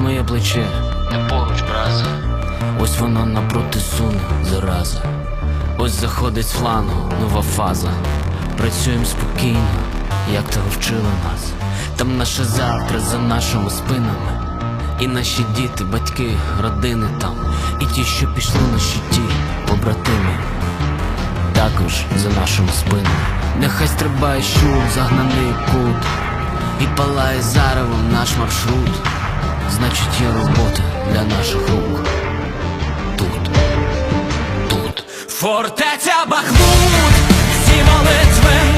моє плече, Не поруч, браза. ось воно напроти суне, зараза. Ось заходить з флангу, нова фаза. Працюємо спокійно, як того вчили нас. Там наше завтра за нашими спинами. І наші діти, батьки, родини там, і ті, що пішли на щиті, побратими також за нашими спинами. Нехай стрибає щур, загнаний кут, і палає заревом наш маршрут. Значить, є робота для наших рук. Тут, тут. Фортеця Бахмут, всі молитви